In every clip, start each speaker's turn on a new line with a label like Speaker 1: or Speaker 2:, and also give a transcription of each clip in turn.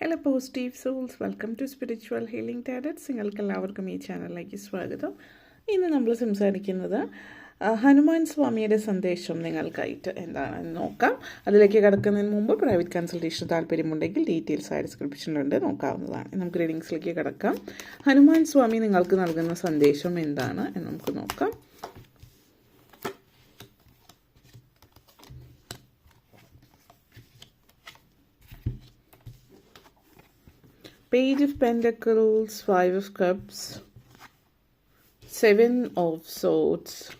Speaker 1: Hello positive souls welcome to spiritual healing tarots നിങ്ങൾക്ക് എല്ലാവർക്കും ഈ ചാനലിലേക്ക് സ്വാഗതം. ഇന്ന് നമ്മൾ സംസാരിക്കുന്നത് ഹനുമാൻ സ്വാമിയുടെ സന്ദേശം നിങ്ങൾക്കായിട്ട് എന്താണെന്ന് നോക്കാം. അതിലേക്ക് കടക്കുന്നതിന് മുമ്പ് പ്രൈവറ്റ് കൺസൾട്ടേഷൻ താല്പര്യമുണ്ടെങ്കിൽ ഡീറ്റെയിൽസ് ആയ ഡിസ്ക്രിപ്ഷനിലുണ്ട് നോക്കാവുന്നതാണ്. നമുക്ക് റീഡിങ്സിലേക്ക് കടക്കാം. ഹനുമാൻ സ്വാമി നിങ്ങൾക്ക് നൽകുന്ന സന്ദേശം എന്താണ് എന്ന് നമുക്ക് നോക്കാം. Page of Pentacles, Five of Cups, Seven of Swords,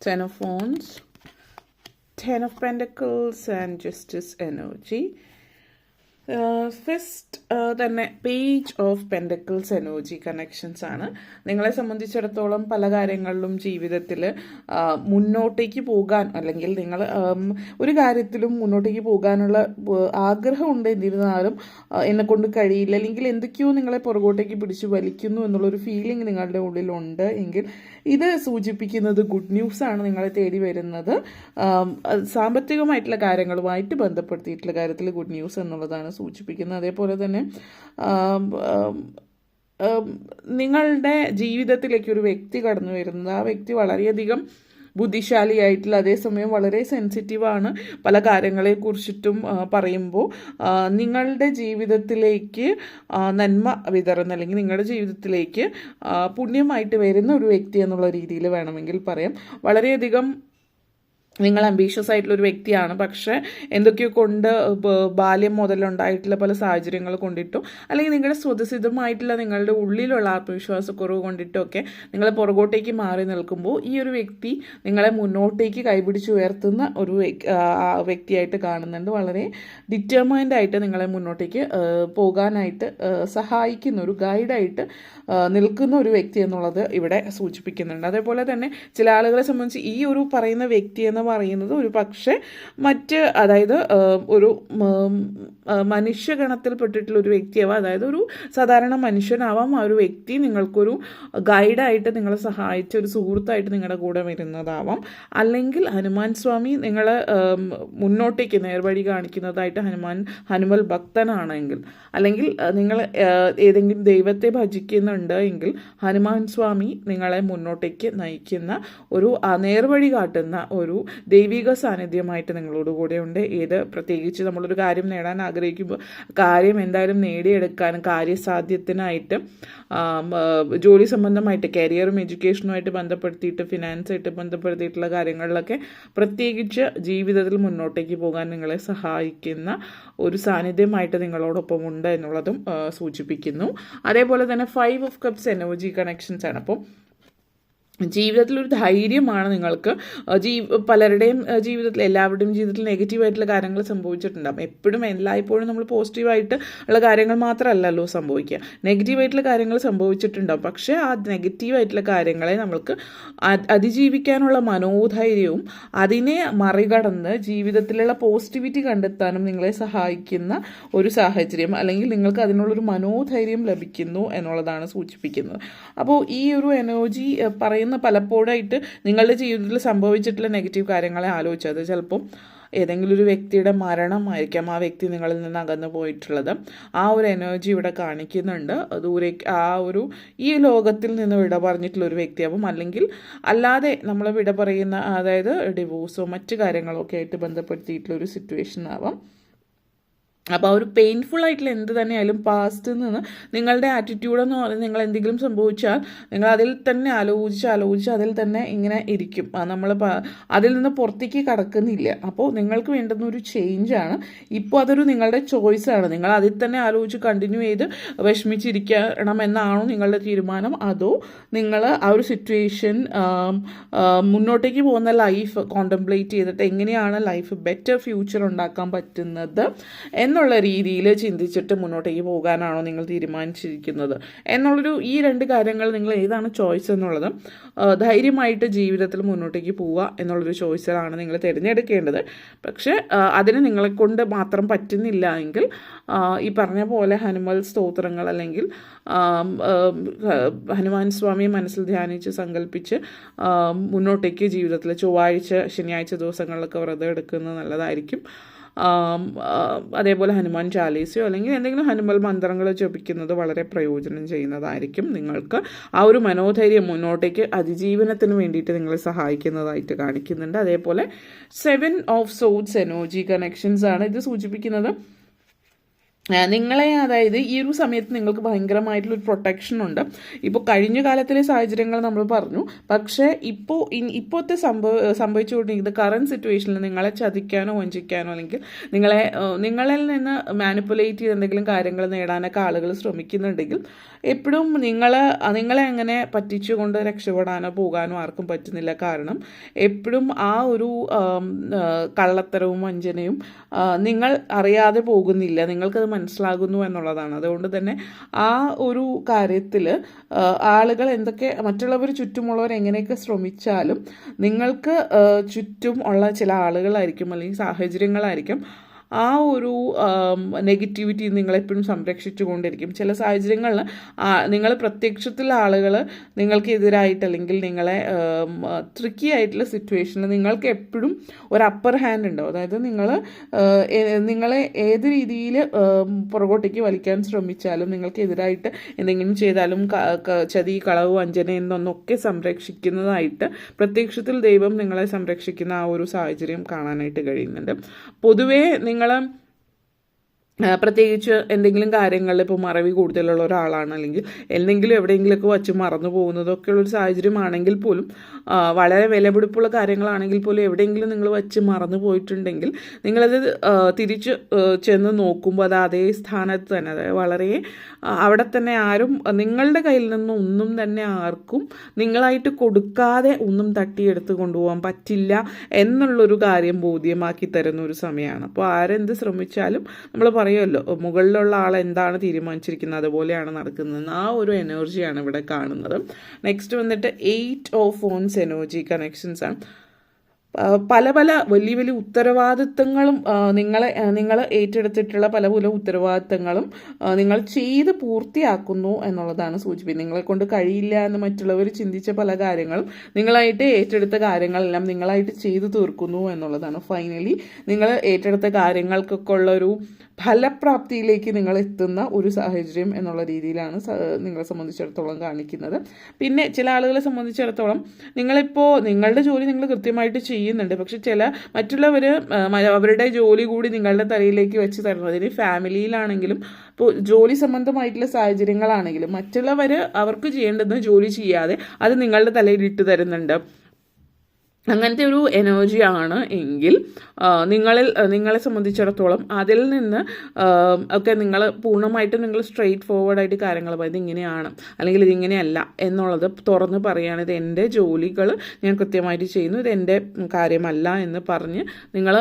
Speaker 1: Ten of Wands, Ten of Pentacles, and Justice Energy. First തന്നെ page of pentacles energy connections ആണ്. നിങ്ങളെ സംബന്ധിച്ചിടത്തോളം പല കാര്യങ്ങളിലും ജീവിതത്തിൽ മുന്നോട്ടേക്ക് പോകാൻ അല്ലെങ്കിൽ നിങ്ങൾ ഒരു കാര്യത്തിലും മുന്നോട്ടേക്ക് പോകാനുള്ള ആഗ്രഹം ആഗ്രഹമുണ്ട് എന്നിരുന്നാലും എന്നെ കൊണ്ട് കഴിയില്ല. അല്ലെങ്കിൽ എന്തൊക്കെയോ നിങ്ങളെ പുറകോട്ടേക്ക് പിടിച്ചു വലിക്കുന്നു എന്നുള്ളൊരു ഫീലിംഗ് നിങ്ങളുടെ ഉള്ളിലുണ്ട് എങ്കിൽ ഇത് സൂചിപ്പിക്കുന്നത് ഗുഡ് ന്യൂസ് ആണ് നിങ്ങളെ തേടി വരുന്നത്. സാമ്പത്തികമായിട്ടുള്ള കാര്യങ്ങളുമായിട്ട് ബന്ധപ്പെടുത്തിയിട്ടുള്ള കാര്യത്തിൽ ഗുഡ് ന്യൂസ് എന്നുള്ളതാണ് സൂചിപ്പിക്കുന്നത് അതേപോലെ തന്നെ നിങ്ങളുടെ ജീവിതത്തിലേക്ക് ഒരു വ്യക്തി കടന്നു വരുന്നത്. ആ വ്യക്തി വളരെയധികം ബുദ്ധിശാലിയായിട്ടുള്ള അതേസമയം വളരെ സെൻസിറ്റീവാണ്. പല കാര്യങ്ങളെ കുറിച്ചിട്ടും പറയുമ്പോൾ നിങ്ങളുടെ ജീവിതത്തിലേക്ക് നന്മ വിതറുന്ന അല്ലെങ്കിൽ നിങ്ങളുടെ ജീവിതത്തിലേക്ക് പുണ്യമായിട്ട് വരുന്ന ഒരു വ്യക്തി എന്നുള്ള രീതിയിൽ വേണമെങ്കിൽ പറയാം. വളരെയധികം നിങ്ങൾ അംബീഷ്യസ് ആയിട്ടുള്ള ഒരു വ്യക്തിയാണ്. പക്ഷെ എന്തൊക്കെയോ കൊണ്ട് ബാല്യം മുതലുണ്ടായിട്ടുള്ള പല സാഹചര്യങ്ങൾ കൊണ്ടിട്ടും അല്ലെങ്കിൽ നിങ്ങളുടെ സ്വതസിദ്ധമായിട്ടുള്ള നിങ്ങളുടെ ഉള്ളിലുള്ള ആത്മവിശ്വാസക്കുറവ് കൊണ്ടിട്ടൊക്കെ നിങ്ങൾ പുറകോട്ടേക്ക് മാറി നിൽക്കുമ്പോൾ ഈ ഒരു വ്യക്തി നിങ്ങളെ മുന്നോട്ടേക്ക് കൈപിടിച്ച് ഉയർത്തുന്ന ഒരു വ്യക്തിയായിട്ട് കാണുന്നുണ്ട്. വളരെ ഡിറ്റർമൈൻഡ് ആയിട്ട് നിങ്ങളെ മുന്നോട്ടേക്ക് പോകാനായിട്ട് സഹായിക്കുന്ന ഒരു ഗൈഡായിട്ട് നിൽക്കുന്ന ഒരു വ്യക്തി എന്നുള്ളത് ഇവിടെ സൂചിപ്പിക്കുന്നുണ്ട്. അതേപോലെ തന്നെ ചില ആളുകളെ സംബന്ധിച്ച് ഈ ഒരു പറയുന്ന വ്യക്തി പറയുന്നത് ഒരു പക്ഷേ മറ്റ് അതായത് ഒരു മനുഷ്യഗണത്തിൽപ്പെട്ടിട്ടുള്ള ഒരു വ്യക്തിയാവാം അതായത് ഒരു സാധാരണ മനുഷ്യനാവാം ആ ഒരു വ്യക്തി നിങ്ങൾക്കൊരു ഗൈഡായിട്ട് നിങ്ങളെ സഹായിച്ച ഒരു സുഹൃത്തായിട്ട് നിങ്ങളുടെ കൂടെ വരുന്നതാവാം. അല്ലെങ്കിൽ ഹനുമാൻ സ്വാമി നിങ്ങളെ മുന്നോട്ടേക്ക് നേർവഴി കാണിക്കുന്നതായിട്ട് ഹനുമാൻ ഹനുമൽ ഭക്തനാണെങ്കിൽ അല്ലെങ്കിൽ നിങ്ങൾ ഏതെങ്കിലും ദൈവത്തെ ഭജിക്കുന്നുണ്ട് എങ്കിൽ ഹനുമാൻ സ്വാമി നിങ്ങളെ മുന്നോട്ടേക്ക് നയിക്കുന്ന ഒരു നേർവഴി കാട്ടുന്ന ഒരു ദൈവിക സാന്നിധ്യമായിട്ട് നിങ്ങളോട് ഉണ്ട്. ഏത് പ്രത്യേകിച്ച് നമ്മളൊരു കാര്യം നേടാൻ ആഗ്രഹിക്കുമ്പോൾ കാര്യം എന്തായാലും നേടിയെടുക്കാൻ കാര്യസാധ്യത്തിനായിട്ട് ജോലി സംബന്ധമായിട്ട് കരിയറും എഡ്യൂക്കേഷനുമായിട്ട് ബന്ധപ്പെടുത്തിയിട്ട് ഫിനാൻസായിട്ട് ബന്ധപ്പെടുത്തിയിട്ടുള്ള കാര്യങ്ങളിലൊക്കെ പ്രത്യേകിച്ച് ജീവിതത്തിൽ മുന്നോട്ടേക്ക് പോകാൻ നിങ്ങളെ സഹായിക്കുന്ന ഒരു സാന്നിധ്യമായിട്ട് നിങ്ങളോടൊപ്പം ഉണ്ട് എന്നുള്ളതും സൂചിപ്പിക്കുന്നു. അതേപോലെ തന്നെ five of cups energy connections ആണ്. അപ്പോൾ ജീവിതത്തിൽ ഒരു ധൈര്യമാണ് നിങ്ങൾക്ക്. ജീ പലരുടെയും ജീവിതത്തിൽ എല്ലാവരുടെയും ജീവിതത്തിൽ നെഗറ്റീവായിട്ടുള്ള കാര്യങ്ങൾ സംഭവിച്ചിട്ടുണ്ടാകും എപ്പോഴും എല്ലായ്പ്പോഴും നമ്മൾ പോസിറ്റീവായിട്ട് ഉള്ള കാര്യങ്ങൾ മാത്രമല്ലല്ലോ സംഭവിക്കുക. നെഗറ്റീവായിട്ടുള്ള കാര്യങ്ങൾ സംഭവിച്ചിട്ടുണ്ടാകും പക്ഷേ ആ നെഗറ്റീവായിട്ടുള്ള കാര്യങ്ങളെ നമ്മൾക്ക് അതിജീവിക്കാനുള്ള മനോധൈര്യവും അതിനെ മറികടന്ന് ജീവിതത്തിലുള്ള പോസിറ്റിവിറ്റി കണ്ടെത്താനും നിങ്ങളെ സഹായിക്കുന്ന ഒരു സാഹചര്യം അല്ലെങ്കിൽ നിങ്ങൾക്ക് അതിനുള്ളൊരു മനോധൈര്യം ലഭിക്കുന്നു എന്നുള്ളതാണ് സൂചിപ്പിക്കുന്നത്. അപ്പോൾ ഈ ഒരു എനർജി ഏഹ്, പറയുന്ന പലപ്പോഴായിട്ട് നിങ്ങളുടെ ജീവിതത്തിൽ സംഭവിച്ചിട്ടുള്ള നെഗറ്റീവ് കാര്യങ്ങളെ ആലോചിച്ചത് ചിലപ്പം ഏതെങ്കിലും ഒരു വ്യക്തിയുടെ മരണമായിരിക്കാം. ആ വ്യക്തി നിങ്ങളിൽ നിന്ന് അകന്നു പോയിട്ടുള്ളത്. ആ ഒരു എനർജി ഇവിടെ കാണിക്കുന്നുണ്ട്. ദൂരെ ആ ഒരു ഈ ലോകത്തിൽ നിന്ന് വിട പറഞ്ഞിട്ടുള്ള ഒരു വ്യക്തിയാവും. അല്ലെങ്കിൽ അല്ലാതെ നമ്മൾ വിട പറയുന്ന അതായത് ഡിവോഴ്സോ മറ്റു കാര്യങ്ങളോ ഒക്കെ ആയിട്ട് ബന്ധപ്പെടുത്തിയിട്ടുള്ള ഒരു സിറ്റുവേഷൻ ആവാം. അപ്പോൾ ആ ഒരു പെയിൻഫുൾ ആയിട്ടുള്ള എന്ത് തന്നെയായാലും പാസ്റ്റിൽ നിന്ന് നിങ്ങളുടെ ആറ്റിറ്റ്യൂഡ് എന്ന് നിങ്ങൾ എന്തെങ്കിലും സംഭവിച്ചാൽ നിങ്ങൾ അതിൽ തന്നെ ആലോചിച്ച് ആലോചിച്ച് അതിൽ തന്നെ ഇങ്ങനെ ഇരിക്കും. നമ്മൾ അതിൽ നിന്ന് പുറത്തേക്ക് കടക്കുന്നില്ല. അപ്പോൾ നിങ്ങൾക്ക് വേണ്ടുന്ന ഒരു ചേഞ്ചാണ് ഇപ്പോൾ അതൊരു നിങ്ങളുടെ ചോയ്സാണ് നിങ്ങൾ അതിൽ തന്നെ ആലോചിച്ച് കണ്ടിന്യൂ ചെയ്ത് വിഷമിച്ചിരിക്കണം എന്നാണോ നിങ്ങളുടെ തീരുമാനം. അതോ നിങ്ങൾ ആ ഒരു സിറ്റുവേഷൻ മുന്നോട്ടേക്ക് പോകുന്ന ലൈഫ് കോണ്ടംപ്ലേറ്റ് ചെയ്തിട്ട് എങ്ങനെയാണ് ലൈഫ് ബെറ്റർ ഫ്യൂച്ചർ ഉണ്ടാക്കാൻ പറ്റുന്നത്? എന്നുള്ള രീതിയിൽ ചിന്തിച്ചിട്ട് മുന്നോട്ടേക്ക് പോകാനാണോ നിങ്ങൾ തീരുമാനിച്ചിരിക്കുന്നത്? എന്നുള്ളൊരു ഈ രണ്ട് കാര്യങ്ങൾ നിങ്ങൾ ഏതാണ് ചോയ്സ് എന്നുള്ളതും ധൈര്യമായിട്ട് ജീവിതത്തിൽ മുന്നോട്ടേക്ക് പോവുക എന്നുള്ളൊരു ചോയ്സിലാണ് നിങ്ങൾ തിരഞ്ഞെടുക്കേണ്ടത്. പക്ഷേ അതിന് നിങ്ങളെ കൊണ്ട് മാത്രം പറ്റുന്നില്ല എങ്കിൽ ഈ പറഞ്ഞ പോലെ ഹനുമൽ സ്തോത്രങ്ങൾ അല്ലെങ്കിൽ ഹനുമാൻ സ്വാമിയെ മനസ്സിൽ ധ്യാനിച്ച് സങ്കല്പിച്ച് മുന്നോട്ടേക്ക് ജീവിതത്തിൽ ചൊവ്വാഴ്ച ശനിയാഴ്ച ദിവസങ്ങളിലൊക്കെ വ്രതം എടുക്കുന്നത് നല്ലതായിരിക്കും. അതേപോലെ ഹനുമാൻ ചാലീസയോ അല്ലെങ്കിൽ എന്തെങ്കിലും ഹനുമൽ മന്ത്രങ്ങൾ ജപിക്കുന്നത് വളരെ പ്രയോജനം ചെയ്യുന്നതായിരിക്കും നിങ്ങൾക്ക് ആ ഒരു മനോധൈര്യം മുന്നോട്ടേക്ക് അതിജീവനത്തിന് വേണ്ടിയിട്ട് നിങ്ങളെ സഹായിക്കുന്നതായിട്ട് കാണിക്കുന്നുണ്ട്. അതേപോലെ seven of swords energy connections ആണ് ഇത് സൂചിപ്പിക്കുന്നത്. നിങ്ങളെ അതായത് ഈ ഒരു സമയത്ത് നിങ്ങൾക്ക് ഭയങ്കരമായിട്ടുള്ളൊരു പ്രൊട്ടക്ഷൻ ഉണ്ട്. ഇപ്പോൾ കഴിഞ്ഞ കാലത്തിലെ സാഹചര്യങ്ങൾ നമ്മൾ പറഞ്ഞു. പക്ഷേ ഇപ്പോൾ ഇപ്പോഴത്തെ സംഭവ സംഭവിച്ചുകൊണ്ടിരിക്കുന്ന കറണ്ട് സിറ്റുവേഷനിൽ നിങ്ങളെ ചതിക്കാനോ വഞ്ചിക്കാനോ അല്ലെങ്കിൽ നിങ്ങളെ നിങ്ങളിൽ നിന്ന് മാനിപ്പുലേറ്റ് ചെയ്ത് എന്തെങ്കിലും കാര്യങ്ങൾ നേടാനൊക്കെ ആളുകൾ ശ്രമിക്കുന്നുണ്ടെങ്കിൽ എപ്പോഴും നിങ്ങൾ നിങ്ങളെ അങ്ങനെ പറ്റിച്ചുകൊണ്ട് രക്ഷപ്പെടാനോ പോകാനോ ആർക്കും പറ്റുന്നില്ല. കാരണം എപ്പോഴും ആ ഒരു കള്ളത്തരവും വഞ്ചനയും നിങ്ങൾ അറിയാതെ പോകുന്നില്ല. നിങ്ങൾക്കത് മനസ്സിലാകുന്നു എന്നുള്ളതാണ്. അതുകൊണ്ട് തന്നെ ആ ഒരു കാര്യത്തിൽ ആളുകൾ എന്തൊക്കെ മറ്റുള്ളവർ ചുറ്റുമുള്ളവർ എങ്ങനെയൊക്കെ ശ്രമിച്ചാലും നിങ്ങൾക്ക് ചുറ്റും ഉള്ള ചില ആളുകളായിരിക്കും അല്ലെങ്കിൽ സാഹചര്യങ്ങളായിരിക്കും ആ ഒരു നെഗറ്റിവിറ്റി നിങ്ങളെപ്പോഴും സംരക്ഷിച്ചു കൊണ്ടിരിക്കും ചില സാഹചര്യങ്ങളിൽ നിങ്ങൾ പ്രത്യക്ഷത്തിൽ ആളുകൾ നിങ്ങൾക്കെതിരായിട്ട് അല്ലെങ്കിൽ നിങ്ങളെ ട്രിക്കി ആയിട്ടുള്ള സിറ്റുവേഷനിൽ നിങ്ങൾക്ക് എപ്പോഴും ഒരു അപ്പർ ഹാൻഡ് ഉണ്ടാവും. അതായത് നിങ്ങൾ നിങ്ങളെ ഏത് രീതിയിൽ പുറകോട്ടേക്ക് വലിക്കാൻ ശ്രമിച്ചാലും നിങ്ങൾക്ക് എതിരായിട്ട് എന്തെങ്കിലും ചെയ്താലും ചതി കളവ് വഞ്ചന എന്നൊന്നൊക്കെ സംരക്ഷിക്കുന്നതായിട്ട് പ്രത്യക്ഷത്തിൽ ദൈവം നിങ്ങളെ സംരക്ഷിക്കുന്ന ആ ഒരു സാഹചര്യം കാണാനായിട്ട് കഴിയുന്നുണ്ട്. പൊതുവേ നിങ്ങൾ പ്രത്യേകിച്ച് എന്തെങ്കിലും കാര്യങ്ങളിൽ ഇപ്പോൾ മറവി കൂടുതലുള്ള ഒരാളാണ് അല്ലെങ്കിൽ എന്തെങ്കിലും എവിടെയെങ്കിലുമൊക്കെ വച്ച് മറന്നു പോകുന്നതൊക്കെ ഉള്ളൊരു സാഹചര്യമാണെങ്കിൽ പോലും വളരെ വിലപിടിപ്പുള്ള കാര്യങ്ങളാണെങ്കിൽ പോലും എവിടെയെങ്കിലും നിങ്ങൾ വച്ച് മറന്നു പോയിട്ടുണ്ടെങ്കിൽ നിങ്ങളത് തിരിച്ച് ചെന്ന് നോക്കുമ്പോൾ അത് അതേ സ്ഥാനത്ത് തന്നെ അതായത് വളരെ അവിടെ തന്നെ ആരും നിങ്ങളുടെ കയ്യിൽ നിന്ന് ഒന്നും തന്നെ ആർക്കും നിങ്ങളായിട്ട് കൊടുക്കാതെ ഒന്നും തട്ടിയെടുത്ത് കൊണ്ടുപോകാൻ പറ്റില്ല എന്നുള്ളൊരു കാര്യം ബോധ്യമാക്കി തരുന്ന ഒരു സമയമാണ്. അപ്പോൾ ആരെന്ത് ശ്രമിച്ചാലും നമ്മൾ പറയുമല്ലോ മുകളിലുള്ള ആൾ എന്താണ് തീരുമാനിച്ചിരിക്കുന്നത്? അതുപോലെയാണ് നടക്കുന്നത് ആ ഒരു എനർജിയാണ് ഇവിടെ കാണുന്നത്. നെക്സ്റ്റ് വന്നിട്ട് എയ്റ്റ് ഓഫ് ഫോൺസ് എനർജി കണക്ഷൻസ് ആണ്. പല പല വലിയ വലിയ ഉത്തരവാദിത്തങ്ങളും നിങ്ങളെ നിങ്ങൾ ഏറ്റെടുത്തിട്ടുള്ള പല പല ഉത്തരവാദിത്തങ്ങളും നിങ്ങൾ ചെയ്ത് പൂർത്തിയാക്കുന്നു എന്നുള്ളതാണ് സൂചിപ്പിക്കുന്നത്. നിങ്ങളെ കൊണ്ട് കഴിയില്ല എന്ന് മറ്റുള്ളവർ ചിന്തിച്ച പല കാര്യങ്ങളും നിങ്ങളായിട്ട് ഏറ്റെടുത്ത കാര്യങ്ങളെല്ലാം നിങ്ങളായിട്ട് ചെയ്തു തീർക്കുന്നു എന്നുള്ളതാണ്. ഫൈനലി നിങ്ങൾ ഏറ്റെടുത്ത കാര്യങ്ങൾക്കൊക്കെ ഉള്ള ഒരു ഫലപ്രാപ്തിയിലേക്ക് നിങ്ങൾ എത്തുന്ന ഒരു സാഹചര്യം എന്നുള്ള രീതിയിലാണ് നിങ്ങളെ സംബന്ധിച്ചിടത്തോളം കാണിക്കുന്നത്. പിന്നെ ചില ആളുകളെ സംബന്ധിച്ചിടത്തോളം നിങ്ങളിപ്പോൾ നിങ്ങളുടെ ജോലി നിങ്ങൾ കൃത്യമായിട്ട് ചെയ്യുന്നുണ്ട്. പക്ഷെ ചില മറ്റുള്ളവർ അവരുടെ ജോലി കൂടി നിങ്ങളുടെ തലയിലേക്ക് വെച്ച് തരണം. അതിന് ഫാമിലിയിലാണെങ്കിലും ഇപ്പോൾ ജോലി സംബന്ധമായിട്ടുള്ള സാഹചര്യങ്ങളാണെങ്കിലും മറ്റുള്ളവർ അവർക്ക് ചെയ്യേണ്ടുന്ന ജോലി ചെയ്യാതെ അത് നിങ്ങളുടെ തലയിൽ ഇട്ട് തരുന്നുണ്ട്. അങ്ങനത്തെ ഒരു എനർജിയാണ് എങ്കിൽ നിങ്ങളിൽ നിങ്ങളെ സംബന്ധിച്ചിടത്തോളം അതിൽ നിന്ന് ഒക്കെ നിങ്ങൾ പൂർണമായിട്ടും നിങ്ങൾ സ്ട്രെയിറ്റ് ഫോർവേഡായിട്ട് കാര്യങ്ങൾ പറയും ഇതിങ്ങനെയാണ് അല്ലെങ്കിൽ ഇതിങ്ങനെയല്ല എന്നുള്ളത് തുറന്ന് പറയുകയാണ് ഇത് എന്റെ ജോലികൾ ഞാൻ കൃത്യമായിട്ട് ചെയ്യുന്നു ഇത് എന്റെ കാര്യമല്ല എന്ന് പറഞ്ഞ് നിങ്ങൾ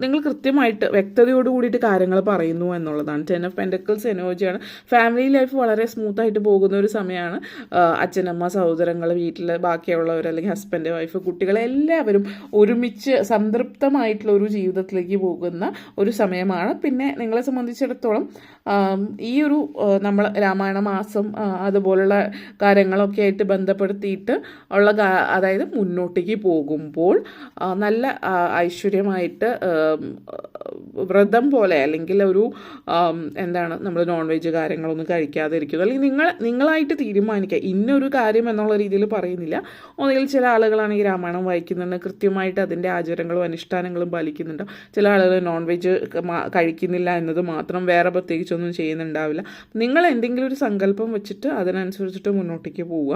Speaker 1: നിങ്ങൾ കൃത്യമായിട്ട് വ്യക്തതയോട് കൂടിയിട്ട് കാര്യങ്ങൾ പറയുന്നു എന്നുള്ളതാണ്. ടെൻ ഓഫ് പെൻഡക്കിൾസ് എനർജിയാണ് ഫാമിലി ലൈഫ് വളരെ സ്മൂത്തായിട്ട് പോകുന്ന ഒരു സമയമാണ്. അച്ഛനമ്മ സഹോദരങ്ങൾ വീട്ടിൽ ബാക്കിയുള്ളവർ അല്ലെങ്കിൽ ഹസ്ബൻഡ് വൈഫ് കുട്ടികൾ എല്ലാവരും ഒരുമിച്ച് സംതൃപ്തമായിട്ടുള്ള ഒരു ജീവിതത്തിലേക്ക് പോകുന്ന ഒരു സമയമാണ്. പിന്നെ നിങ്ങളെ സംബന്ധിച്ചിടത്തോളം ഈ ഒരു നമ്മൾ രാമായണ മാസം അതുപോലുള്ള കാര്യങ്ങളൊക്കെ ആയിട്ട് ബന്ധപ്പെടുത്തിയിട്ട് ഉള്ള അതായത് മുന്നോട്ടേക്ക് പോകുമ്പോൾ നല്ല ഐശ്വര്യമായിട്ട് വ്രതം പോലെ അല്ലെങ്കിൽ ഒരു എന്താണ് നമ്മൾ നോൺ വെജ് കാര്യങ്ങളൊന്നും ഇരിക്കുക അല്ലെങ്കിൽ നിങ്ങൾ നിങ്ങളായിട്ട് തീരുമാനിക്കുക. ഇന്നൊരു കാര്യം എന്നുള്ള രീതിയിൽ പറയുന്നില്ല. ഒന്നുകിൽ ചില ആളുകളാണെങ്കിൽ രാമായണം വായിക്കുന്നുണ്ട് കൃത്യമായിട്ട് അതിന്റെ ആചാരങ്ങളും അനുഷ്ഠാനങ്ങളും പാലിക്കുന്നുണ്ടോ. ചില ആളുകൾ നോൺ വെജ് കഴിക്കുന്നില്ല എന്നത് മാത്രം വേറെ പ്രത്യേകിച്ചൊന്നും ചെയ്യുന്നുണ്ടാവില്ല. നിങ്ങൾ എന്തെങ്കിലും ഒരു സങ്കല്പം വെച്ചിട്ട് അതിനനുസരിച്ചിട്ട് മുന്നോട്ടേക്ക് പോവുക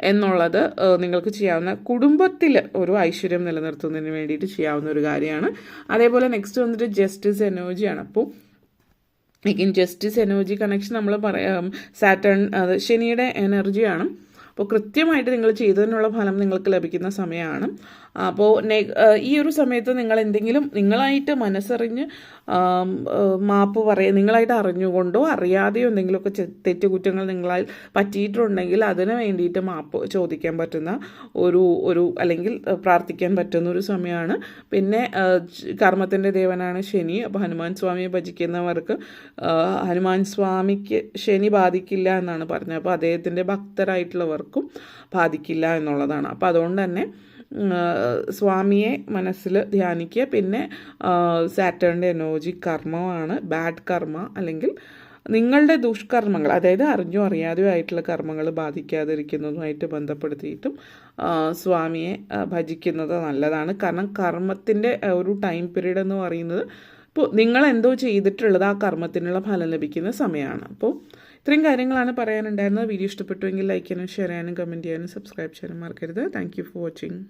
Speaker 1: എന്നുള്ളത് നിങ്ങൾക്ക് ചെയ്യാവുന്ന കുടുംബത്തിൽ ഒരു ഐശ്വര്യം നിലനിർത്തുന്നതിന് വേണ്ടിയിട്ട് ചെയ്യാവുന്ന ഒരു കാര്യമാണ്. അതേപോലെ നെക്സ്റ്റ് വന്നിട്ട് ജസ്റ്റിസ് എനർജിയാണ് അപ്പോൾ ഇൻ ജസ്റ്റിസ് എനർജി കണക്ഷൻ നമ്മൾ പറയാം സാറ്റേൺ ശനിയുടെ എനർജിയാണ് അപ്പോൾ കൃത്യമായിട്ട് നിങ്ങൾ ചെയ്തതിനുള്ള ഫലം നിങ്ങൾക്ക് ലഭിക്കുന്ന സമയമാണ്. അപ്പോൾ ഈ ഒരു സമയത്ത് നിങ്ങൾ എന്തെങ്കിലും നിങ്ങളായിട്ട് മനസ്സറിഞ്ഞ് മാപ്പ് പറയുക നിങ്ങളായിട്ട് അറിഞ്ഞുകൊണ്ടോ അറിയാതെയോ എന്തെങ്കിലുമൊക്കെ തെറ്റുകുറ്റങ്ങൾ നിങ്ങളാൽ പറ്റിയിട്ടുണ്ടെങ്കിൽ അതിന് വേണ്ടിയിട്ട് മാപ്പ് ചോദിക്കാൻ പറ്റുന്ന ഒരു ഒരു അല്ലെങ്കിൽ പ്രാർത്ഥിക്കാൻ പറ്റുന്ന ഒരു സമയമാണ്. പിന്നെ കർമ്മത്തിന്റെ ദേവനാണ് ശനി. അപ്പോൾ ഹനുമാൻ സ്വാമിയെ ഭജിക്കുന്നവർക്ക് ഹനുമാൻ സ്വാമിക്ക് ശനി ബാധിക്കില്ല എന്നാണ് പറഞ്ഞത്. അപ്പോൾ അദ്ദേഹത്തിന്റെ ഭക്തരായിട്ടുള്ളവർക്കും ബാധിക്കില്ല എന്നുള്ളതാണ്. അപ്പോൾ അതുകൊണ്ട് തന്നെ സ്വാമിയെ മനസ്സിൽ ധ്യാനിക്കുക. പിന്നെ സാറ്റേണിന്റെ എനർജി കർമ്മമാണ്. ബാഡ് കർമ്മ അല്ലെങ്കിൽ നിങ്ങളുടെ ദുഷ്കർമ്മങ്ങൾ അതായത് അറിഞ്ഞോ അറിയാതെയോ ആയിട്ടുള്ള കർമ്മങ്ങൾ ബാധിക്കാതിരിക്കുന്നതുമായിട്ട് ബന്ധപ്പെടുത്തിയിട്ടും സ്വാമിയെ ഭജിക്കുന്നത് നല്ലതാണ്. കാരണം കർമ്മത്തിന്റെ ഒരു ടൈം പീരീഡ് എന്ന് പറയുന്നത് ഇപ്പോൾ നിങ്ങൾ എന്തോ ചെയ്തിട്ടുള്ളത് ആ കർമ്മത്തിനുള്ള ഫലം ലഭിക്കുന്ന സമയമാണ്. അപ്പോൾ ഇത്രയും കാര്യങ്ങളാണ് പറയാനുണ്ടായിരുന്നത്. വീഡിയോ ഇഷ്ടപ്പെട്ടുവെങ്കിൽ ലൈക്ക് ചെയ്യാനും ഷെയർ ചെയ്യാനും കമന്റ് ചെയ്യാനും സബ്സ്ക്രൈബ് ചെയ്യാനും മറക്കരുത്. Thank for watching